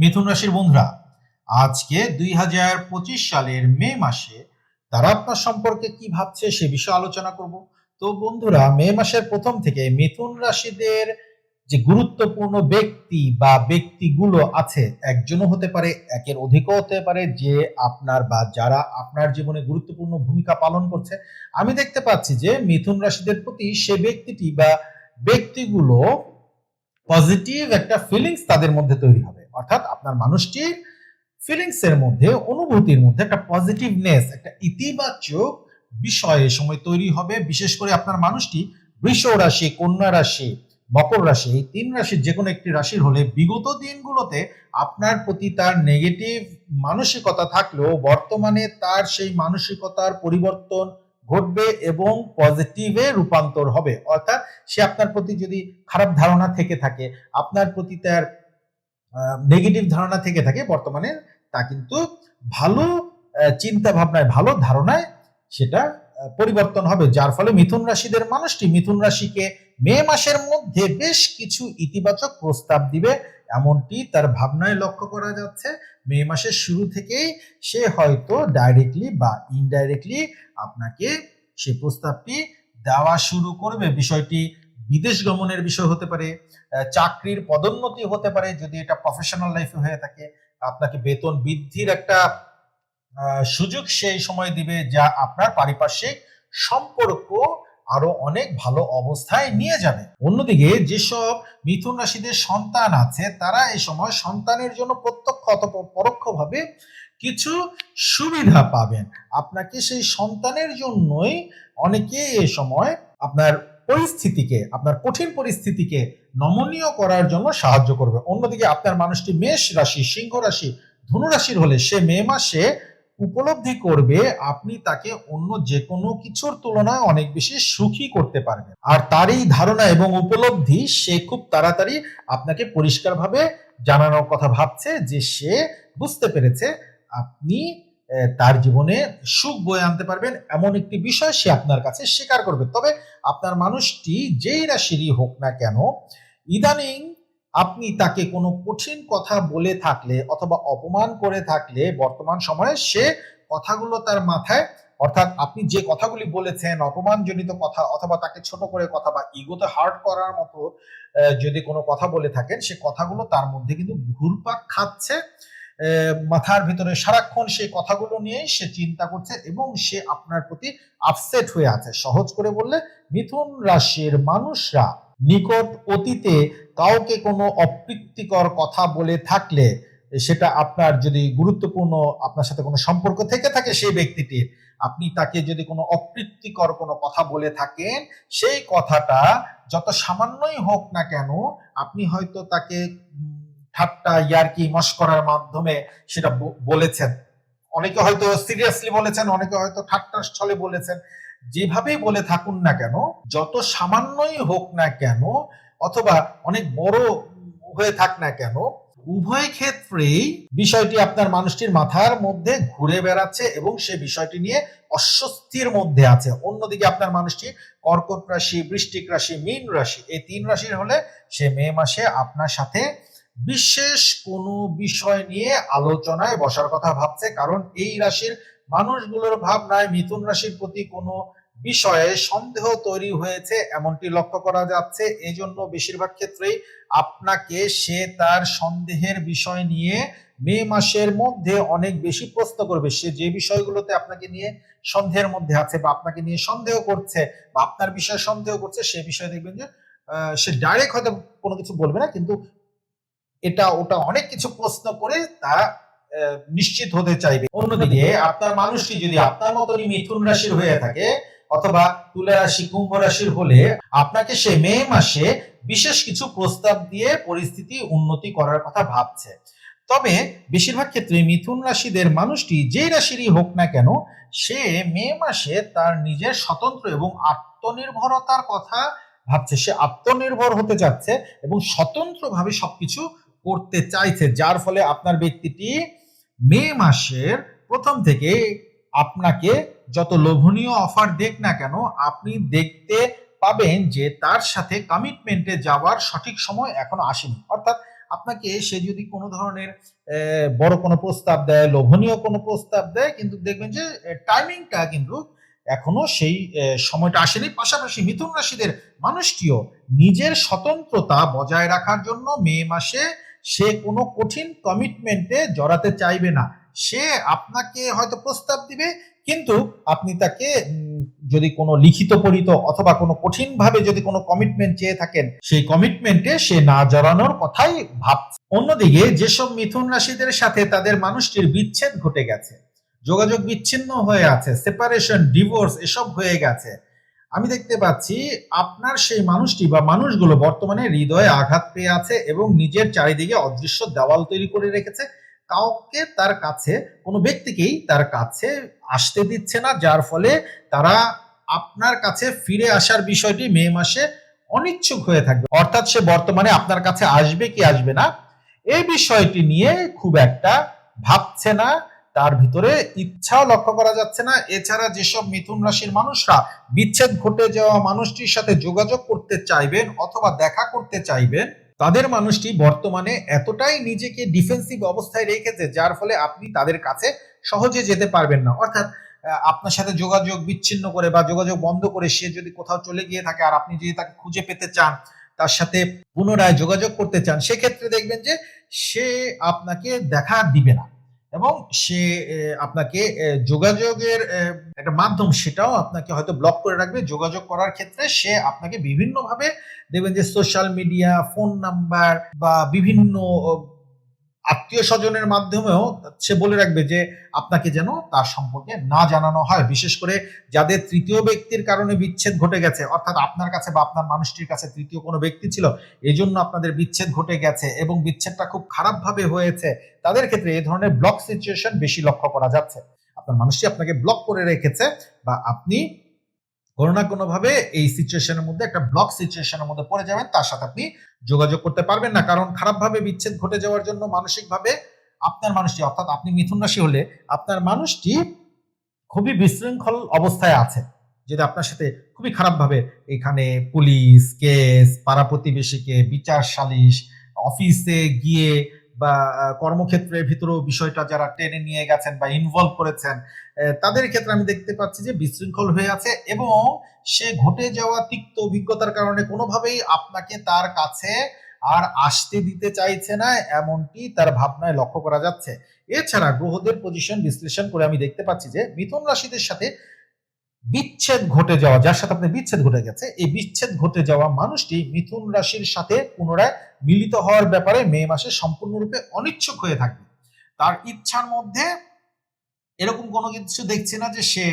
মিথুন রাশির বন্ধুরা, আজকে দুই হাজার পঁচিশ সালের মে মাসে তারা আপনার সম্পর্কে কি ভাবছে সে বিষয়ে আলোচনা করব। তো বন্ধুরা, মে মাসের প্রথম থেকে মিথুন রাশিদের যে গুরুত্বপূর্ণ ব্যক্তি বা ব্যক্তিগুলো আছে, একজনও হতে পারে, একের অধিকও হতে পারে, যে আপনার বা যারা আপনার জীবনে গুরুত্বপূর্ণ ভূমিকা পালন করছে। আমি দেখতে পাচ্ছি যে মিথুন রাশিদের প্রতি সে ব্যক্তিটি বা ব্যক্তিগুলো পজিটিভ একটা ফিলিংস তাদের মধ্যে তৈরি হবে। অর্থাৎ আপনার মানুষটির ফিলিংস এর মধ্যে, অনুভূতির মধ্যে একটা পজিটিভনেস একটা ইতিবাচক বিষয়ে সময় তৈরি হবে। বিশেষ করে আপনার মানুষটি বৃষ রাশি, কন্যা রাশি, মকর রাশি, এই তিন রাশির যে কোনো একটি রাশির হলে বিগত দিনগুলোতে আপনার প্রতি তার নেগেটিভ মানসিকতা থাকলেও বর্তমানে তার সেই মানসিকতার পরিবর্তন ঘটবে এবং পজিটিভে রূপান্তর হবে। অর্থাৎ সে আপনার প্রতি যদি খারাপ ধারণা থেকে থাকে, আপনার প্রতি তার নেগেটিভ ধারণা থেকে থাকে বর্তমানে, তা কিন্তু ভালো চিন্তা ভাবনায় ভালো ধারণায় সেটা পরিবর্তন হবে, যার ফলে মিথুন রাশিদের মানুষটি, মিথুন রাশিকে মে মাসের মধ্যে বেশ কিছু ইতিবাচক প্রস্তাব দিবে, এমনটি তার ভাবনায় লক্ষ্য করা যাচ্ছে। মে মাসের শুরু থেকেই সে হয়তো ডাইরেক্টলি বা ইনডাইরেক্টলি আপনাকে সে প্রস্তাবটি দেওয়া শুরু করবে। বিষয়টি বিদেশ গমনের বিষয় হতে পারে চাকরির পদোন্নতি হতে পারে যদি এটা প্রফেশনাল লাইফে হয়ে থাকে, আপনাকে বেতন বৃদ্ধির একটা সুযোগ সেই সময় দিবে যা আপনার পারিপার্শ্বিক সম্পর্ক আরও অনেক ভালো অবস্থায় নিয়ে যাবে। অন্যদিকে যেসব মিথুন রাশিদের সন্তান আছে, তারা এই সময় সন্তানের জন্য প্রত্যক্ষ অথবা পরোক্ষভাবে কিছু সুবিধা পাবেন। আপনাকে সেই সন্তানের জন্যই অনেকে এ সময় আপনার পরিস্থিতিকে, আপনার কঠিন পরিস্থিতিকে নমনীয় করার জন্য সাহায্য করবে। অন্যদিকে আপনার মানুষটি মেষ রাশি, সিংহ রাশি, ধনু রাশির হলে সে মে মাসে উপলব্ধি করবে আপনি তাকে অন্য যে কোনো কিছুর তুলনায় অনেক বেশি সুখী করতে পারবেন। আর তার এই ধারণা এবং উপলব্ধি সে খুব তাড়াতাড়ি আপনাকে পরিষ্কারভাবে জানানোর কথা ভাবছে যে সে বুঝতে পেরেছে আপনি তার জীবনে সুখ বয়ে আনতে পারবেন, এমন একটি বিষয় সে আপনার কাছে স্বীকার করবে। তবে আপনার মানুষটি যেই রাশিরই হোক না কেন, ইদানিং আপনি তাকে কোনো কঠিন কথা বলে থাকলে অথবা অপমান করে থাকলে বর্তমান সময়ে সে কথাগুলো তার মাথায়, অর্থাৎ আপনি যে কথাগুলি বলেছেন, অপমানজনিত কথা অথবা তাকে ছোট করে কথা বা ইগোতে হার্ট করার মতো যদি কোনো কথা বলে থাকেন, সে কথাগুলো তার মধ্যে কিন্তু ঘুরপাক খাচ্ছে। মাথার ভিতরে সারাক্ষণ সেই কথাগুলো নিয়েই সে চিন্তা করছে এবং সে আপনার প্রতি আপসেট হয়ে আছে। সহজ করে বললে, মিথুন রাশির মানুষরা নিকট অতীতে কাউকে কোনো অপ্রীতিকর কথা বলে থাকলে, সেটা আপনার যদি গুরুত্বপূর্ণ, আপনার সাথে কোনো সম্পর্ক থেকে থাকে সেই ব্যক্তিটির, আপনি তাকে যদি কোনো অপ্রীতিকর কোনো কথা বলে থাকেন, সেই কথাটা যত সামান্যই হোক না কেন, আপনি হয়তো তাকে ঠাট্টা ইয়ারকি মস্করার মাধ্যমে সেটা বলেছেন। অনেকে হয়তো সিরিয়াসলি বলেছেন, অনেকে হয়তো ঠাট্টার ছলে বলেছেন। যেভাবেই বলে থাকুন না কেন, যত সামান্যই হোক না কেন, অথবা অনেক বড় হয়ে থাক না কেন, উভয় ক্ষেত্রেই বিষয়টি আপনার মানুষটির মাথার মধ্যে ঘুরে বেড়াচ্ছে এবং সে বিষয়টি নিয়ে অস্বস্তির মধ্যে আছে। অন্যদিকে আপনার মানুষটি কর্কট রাশি, বৃষ্টিক রাশি, মীন রাশি, এই তিন রাশির হলে সে মে মাসে আপনার সাথে বিশেষ কোনো বিষয় নিয়ে আলোচনায় বসার কথা ভাবছে, কারণ এই রাশির মানুষগুলোর ভাবনায় মিথুন রাশির প্রতি কোনো বিষয়ে সন্দেহ তৈরি হয়েছে, এমনটি লক্ষ্য করা যাচ্ছে। এই জন্য বেশিরভাগ ক্ষেত্রেই আপনাকে সে তার সন্দেহের বিষয় নিয়ে মে মাসের মধ্যে অনেক বেশি প্রশ্ন করবে। সে যে বিষয়গুলোতে আপনাকে নিয়ে সন্দেহের মধ্যে আছে বা আপনাকে নিয়ে সন্দেহ করছে বা আপনার বিষয়ে সন্দেহ করছে, সে বিষয়ে দেখবেন যে সে ডাইরেক্ট হয়তো কোনো কিছু বলবে না, কিন্তু এটা, ওটা অনেক কিছু প্রশ্ন করে তা নিশ্চিত হতে চাইবে। অন্যদিকে, আপনার মানুষটি যদি আপনার মতনই মিথুন রাশির হয়ে থাকে, অথবা তুলা রাশি, কুম্ভ রাশির হলে, আপনাকে সে মে মাসে বিশেষ কিছু প্রস্তাব দিয়ে পরিস্থিতি উন্নতি করার কথা ভাবছে। তবে, বেশিরভাগ ক্ষেত্রে মিথুন রাশিদের মানুষটি যেই রাশিরই হোক না কেন, সে মে মাসে তার নিজের স্বতন্ত্র এবং আত্মনির্ভরতার কথা ভাবছে। সে আত্মনির্ভর হতে যাচ্ছে এবং স্বতন্ত্রভাবে সবকিছু করতে চাইছে, যার ফলে আপনার ব্যক্তিটি মে মাসের প্রথম থেকে আপনাকে যত লোভনীয় অফার দেখ না কেন, আপনি দেখতে পাবেন যে তার সাথে কমিটমেন্টে যাওয়ার সঠিক সময় এখনও আসেনি। অর্থাৎ আপনাকে সে যদি কোনো ধরনের বড় কোনো প্রস্তাব দেয়, লোভনীয় কোনো প্রস্তাব দেয়, কিন্তু দেখবেন যে টাইমিংটা কিন্তু এখনও সেই সময়টা আসেনি। পাশাপাশি মিথুন রাশিদের মানুষটিও নিজের স্বতন্ত্রতা বজায় রাখার জন্য মে মাসে সে কোনো কঠিন কমিটমেন্টে জড়াতে চাইবে না। সে আপনাকে হয়তো প্রস্তাব দিবে, কিন্তু আপনি তাকে যদি কোনো লিখিত পরিত অথবা কোনো কঠিন ভাবে যদি কোনো কমিটমেন্ট চেয়ে থাকেন, সেই কমিটমেন্টে সে না জড়ানোর কথাই ভাব অন্যদিকে যেসব মিথুন রাশিদের সাথে তাদের মানুষটির বিচ্ছেদ ঘটে গেছে, যোগাযোগ বিচ্ছিন্ন হয়ে আছে সেপারেশন ডিভোর্স এসব হয়ে গেছে আমি দেখতে পাচ্ছি আপনার সেই মানুষটি বা মানুষগুলো বর্তমানে হৃদয়ে আঘাত পেয়ে আছে এবং নিজের চারিদিকে অদৃশ্য দেওয়াল তৈরি করে রেখেছে। কাউকে তার কাছে, কোনো ব্যক্তিকেই তার কাছে আসতে দিচ্ছে না, যার ফলে তারা আপনার কাছে ফিরে আসার বিষয়টি মে মাসে অনিচ্ছুক হয়ে থাকবে। অর্থাৎ সে বর্তমানে আপনার কাছে আসবে কি আসবে না, এই বিষয়টি নিয়ে খুব একটা ভাবছে না। তার ভিতরে ইচ্ছাও লক্ষ্য করা যাচ্ছে না। এছাড়া যেসব মিথুন রাশির মানুষরা বিচ্ছেদ ঘটে যাওয়া মানুষটির সাথে যোগাযোগ করতে চাইবেন অথবা দেখা করতে চাইবেন, তাদের মানুষটি বর্তমানে এতটাই নিজেকে ডিফেন্সিভ অবস্থায় রেখেছে, যার ফলে আপনি তাদের কাছে সহজে যেতে পারবেন না। অর্থাৎ আপনার সাথে যোগাযোগ বিচ্ছিন্ন করে বা যোগাযোগ বন্ধ করে সে যদি কোথাও চলে গিয়ে থাকে আর আপনি যদি তাকে খুঁজে পেতে চান, তার সাথে পুনরায় যোগাযোগ করতে চান, সেক্ষেত্রে দেখবেন যে সে আপনাকে দেখা দিবে না। এবং সে আপনাকে যোগাযোগের একটা মাধ্যম সেটাও আপনাকে হয়তো ব্লক করে রাখবে। যোগাযোগ করার ক্ষেত্রে সে আপনাকে বিভিন্নভাবে দেখবেন যে সোশ্যাল মিডিয়া ফোন নাম্বার বা বিভিন্ন আত্মীয় স্বজনের মাধ্যমেও সে বলে রাখবে যে আপনাকে যেন তার সম্পর্কে না জানানো হয়। বিশেষ করে যাদের তৃতীয় ব্যক্তির কারণে বিচ্ছেদ ঘটে গেছে, অর্থাৎ আপনার কাছে বা আপনার মানুষটির কাছে তৃতীয় কোনো ব্যক্তি ছিল এই জন্য আপনাদের বিচ্ছেদ ঘটে গেছে এবং বিচ্ছেদটা খুব খারাপভাবে হয়েছে, তাদের ক্ষেত্রে এই ধরনের ব্লক সিচুয়েশন বেশি লক্ষ্য করা যাচ্ছে। আপনার মানুষটি আপনাকে ব্লক করে রেখেছে বা আপনি কোনো না কোনো ভাবে এই সিচুয়েশনের মধ্যে, একটা ব্লক সিচুয়েশনের মধ্যে পড়ে যাবেন, তার সাথে আপনি যোগাযোগ করতে পারবেন না। কারণ খারাপভাবে বিচ্ছেদ ঘটে যাওয়ার জন্য মানসিকভাবে আপনার মানুষটি, অর্থাৎ আপনি মিথুন রাশি হলে আপনার মানুষটি খুবই বিশৃঙ্খল অবস্থায় আছে, যেটা আপনার সাথে খুবই খারাপভাবে এখানে পুলিশ কেস পাড়া প্রতিবেশীকে বিচার সালিশ অফিসে গিয়ে বা কর্মক্ষেত্রের ভিতরেও বিষয়টা যারা টেনে নিয়ে গেছেন বা ইনভলভ করেছেন তাদের ক্ষেত্রে আমি দেখতে পাচ্ছি যে বিশৃঙ্খল হয়ে আছে এবং সে ঘটে যাওয়া তিক্ত অভিজ্ঞতার কারণে কোনোভাবেই আপনাকে তার কাছে আর আসতে দিতে চাইছে না, এমনটি তার ভাবনায় লক্ষ্য করা যাচ্ছে। এছাড়া গ্রহদের পজিশন বিশ্লেষণ করে আমি দেখতে পাচ্ছি যে মিথুন রাশিদের সাথে বিচ্ছেদ ঘটে যাওয়া, যার সাথে আপনার বিচ্ছেদ ঘটে গেছে, এই বিচ্ছেদ ঘটে যাওয়া মানুষটি মিথুন রাশির সাথে পুনরায় মিলিত হওয়ার ব্যাপারে মে মাসে সম্পূর্ণরূপে অনিচ্ছুক হয়ে থাকবে। তার ইচ্ছার মধ্যে এরকম কোনো কিছু দেখছি না যে সে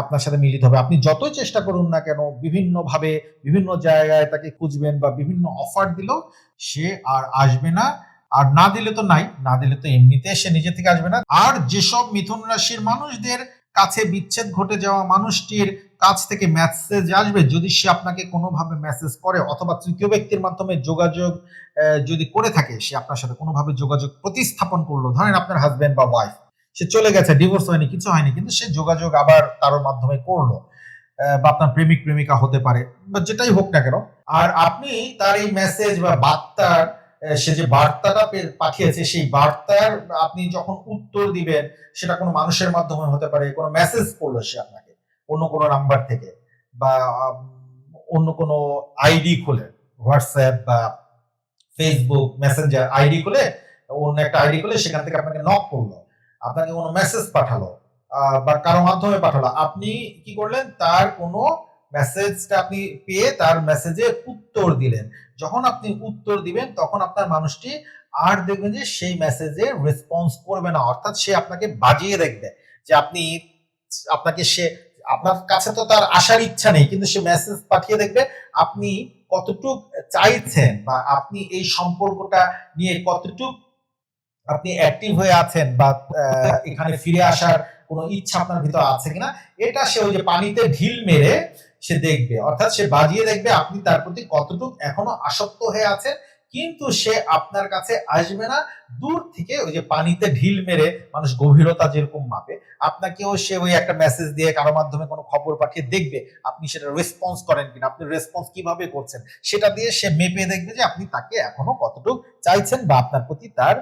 আপনার সাথে মিলিত হবে। আপনি যতই চেষ্টা করুন না কেন বিভিন্ন ভাবে বিভিন্ন জায়গায় তাকে খুঁজবেন বা বিভিন্ন অফার দিলেও সে আর আসবে না। আর না দিলে তো নাই, না দিলে তো এমনিতে সে নিজে থেকে আসবে না। আর যেসব মিথুন রাশির মানুষদের কাছে বিচ্ছেদ ঘটে যাওয়া মানুষটির কাছ থেকে মেসেজ আসবে যদি সে আপনাকে কোনোভাবে মেসেজ করে অথবা তৃতীয় ব্যক্তির মাধ্যমে যোগাযোগ যদি করে থাকে, সে আপনার সাথে কোনোভাবে যোগাযোগ প্রতিস্থাপন করল। ধরেন আপনার হাজবেন্ড বা ওয়াইফ সে চলে গেছে ডিভোর্স হয়নি, কিছু হয়নি, কিন্তু সে যোগাযোগ আবার কারোর মাধ্যমে করল। বা আপনার প্রেমিক, প্রেমিকা হতে পারে, বা যেটাই হোক না কেন। আর আপনি তার এই মেসেজ বা বার্তার সে যে বার্তাটা পাঠিয়েছে, সেই বার্তার আপনি যখন উত্তর দিবেন, সেটা কোনো মানুষের মাধ্যমে হতে পারে, কোনো মেসেজ করল সে আপনাকে, অন্য কোনো নাম্বার থেকে বা অন্য কোনো আইডি খুলে হোয়াটসঅ্যাপ বা ফেসবুক মেসেঞ্জার আইডি খুলে, অন্য একটা আইডি খুলে সেখান থেকে আপনাকে নক করল, আপনাকে কোনো মেসেজ পাঠালো বা কারও মাধ্যমে পাঠালো। আপনি কি করলেন? তার কোনো মেসেজটা আপনি পেয়ে তার মেসেজে উত্তর দিলেন। যখন আপনি উত্তর দিবেন, তখন আপনার মানুষটি আর দেখবেন যে সেই মেসেজে রেসপন্স করবে না। অর্থাৎ সে আপনাকে বাজিয়ে দেখবে যে আপনি, আপনাকে সে, আপনার কাছে তো তার আসার ইচ্ছা নেই, কিন্তু সে মেসেজ পাঠিয়ে দেখবে আপনি কতটুক চাইছেন বা আপনি এই সম্পর্কটা নিয়ে কতটুক আপনি অ্যাক্টিভ হয়ে আছেন বা এখানে ফিরে আসার কোনো ইচ্ছা আপনার ভিতর আছে কিনা, এটা সে ওই যে পানিতে ঢিল মেরে সে দেখবে। অর্থাৎ সে বাজিয়ে দেখবে আপনি তার প্রতি কতটুক এখনও আসক্ত হয়ে আছেন, কিন্তু সে আপনার কাছে আসবে না। দূর থেকে ওই যে পানিতে ঢিল মেরে মানুষ গভীরতা যেরকম মাপে, আপনাকেও সে ওই একটা মেসেজ দিয়ে কারও মাধ্যমে কোনো খবর পাঠিয়ে দেখবে আপনি সেটা রেসপন্স করেন কিনা, আপনি রেসপন্স কীভাবে করছেন, সেটা দিয়ে সে মেপে দেখবে যে আপনি তাকে এখনও কতটুকু চাইছেন বা আপনার প্রতি তার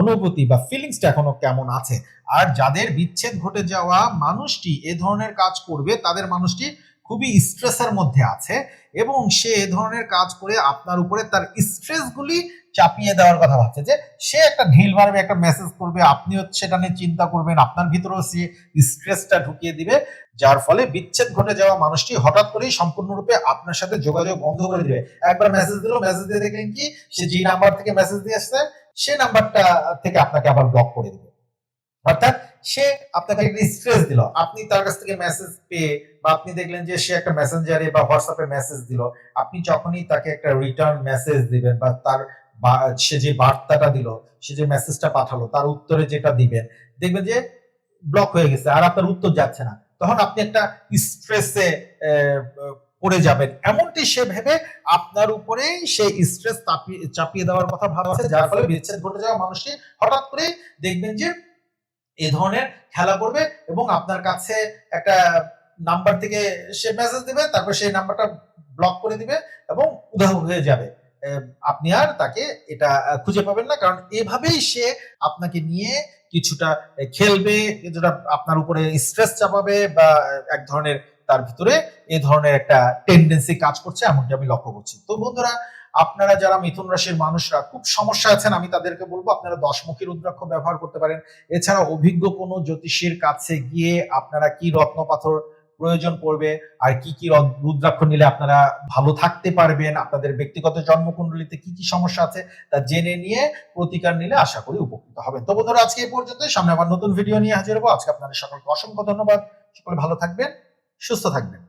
অনুভূতি বা ফিলিংসটা এখনও কেমন আছে। আর যাদের বিচ্ছেদ ঘটে যাওয়া মানুষটি এ ধরনের কাজ করবে, তাদের মানুষটি খুবই স্ট্রেসের মধ্যে আছে এবং সে এ ধরনের কাজ করে আপনার উপরে তার স্ট্রেসগুলি চাপিয়ে দেওয়ার কথা ভাবছে যে সে একটা ঢিল মারবে, একটা মেসেজ করবে আপনিও সেটা নিয়ে চিন্তা করবেন, আপনার ভিতরেও সে স্ট্রেসটা ঢুকিয়ে দিবে, যার ফলে বিচ্ছেদ ঘটে যাওয়া মানুষটি হঠাৎ করেই সম্পূর্ণরূপে আপনার সাথে যোগাযোগ বন্ধ করে দিবে। একবার মেসেজ দিল মেসেজ দিয়ে দেখলেন কি, সে যে নাম্বার থেকে মেসেজ দিয়ে আসছে, সে নাম্বারটা থেকে আপনাকে আবার ব্লক করে দিবে। অর্থাৎ সে আপনাকে একটা স্ট্রেস দিল। আপনি তার কাছ থেকে মেসেজ পেয়ে বা আপনি দেখলেন যে সে একটা মেসেঞ্জারে বা হোয়াটসঅ্যাপে মেসেজ দিল, আপনি যখনই তাকে একটা রিটার্ন মেসেজ দিবেন বা তার সে যে বার্তাটা দিল, সে যে মেসেজটা পাঠালো, তার উত্তরে যেটা দিবেন, দেখবেন যে ব্লক হয়ে গেছে আর আপনার উত্তর যাচ্ছে না। তখন আপনি একটা স্ট্রেসে পড়ে যাবেন। এমনটি সে ভেবে আপনার উপরেই সেই স্ট্রেস চাপিয়ে দেওয়ার কথা ভাবছে, যার ফলে বিচ্ছেদ ঘটে যাওয়া মানুষটি হঠাৎ করে দেখবেন যে এ ধরনের খেলা করবে এবং আপনার কাছে একটা নাম্বার থেকে সে মেসেজ দিবে, তারপর সেই নাম্বারটা ব্লক করে দিবে এবং উদাহরণ হয়ে যাবে। আপনি আর তাকে এটা খুঁজে পাবেন না কারণ এভাবেই সে আপনাকে নিয়ে কিছুটা খেলবে, কিছুটা আপনার উপরে স্ট্রেস চাপাবে বা এক ধরনের তার ভিতরে এ ধরনের একটা টেন্ডেন্সি কাজ করছে, এমনটি আমি লক্ষ্য করছি। তো বন্ধুরা আপনারা যারা মিথুন রাশির মানুষরা খুব সমস্যা আছেন, আমি তাদেরকে বলব আপনারা দশমুখী রুদ্রাক্ষ ব্যবহার করতে পারেন। এছাড়া অভিজ্ঞ কোনো জ্যোতিষীর কাছে গিয়ে আপনারা কি রত্ন পাথর প্রয়োজন পড়বে, আর কি কি রদ- রুদ্রাক্ষ নিলে আপনারা ভালো থাকতে পারবেন, আপনাদের ব্যক্তিগত জন্মকুণ্ডলিতে কি কি সমস্যা আছে, তা জেনে নিয়ে প্রতিকার নিলে আশা করি উপকৃত হবেন তো বন্ধুরা, আজকে এই পর্যন্ত সামনে আবার নতুন ভিডিও নিয়ে হাজির হব। আজকে আপনাদের সকলকে অসংখ্য ধন্যবাদ। সকলে ভালো থাকবেন, সুস্থ থাকবেন।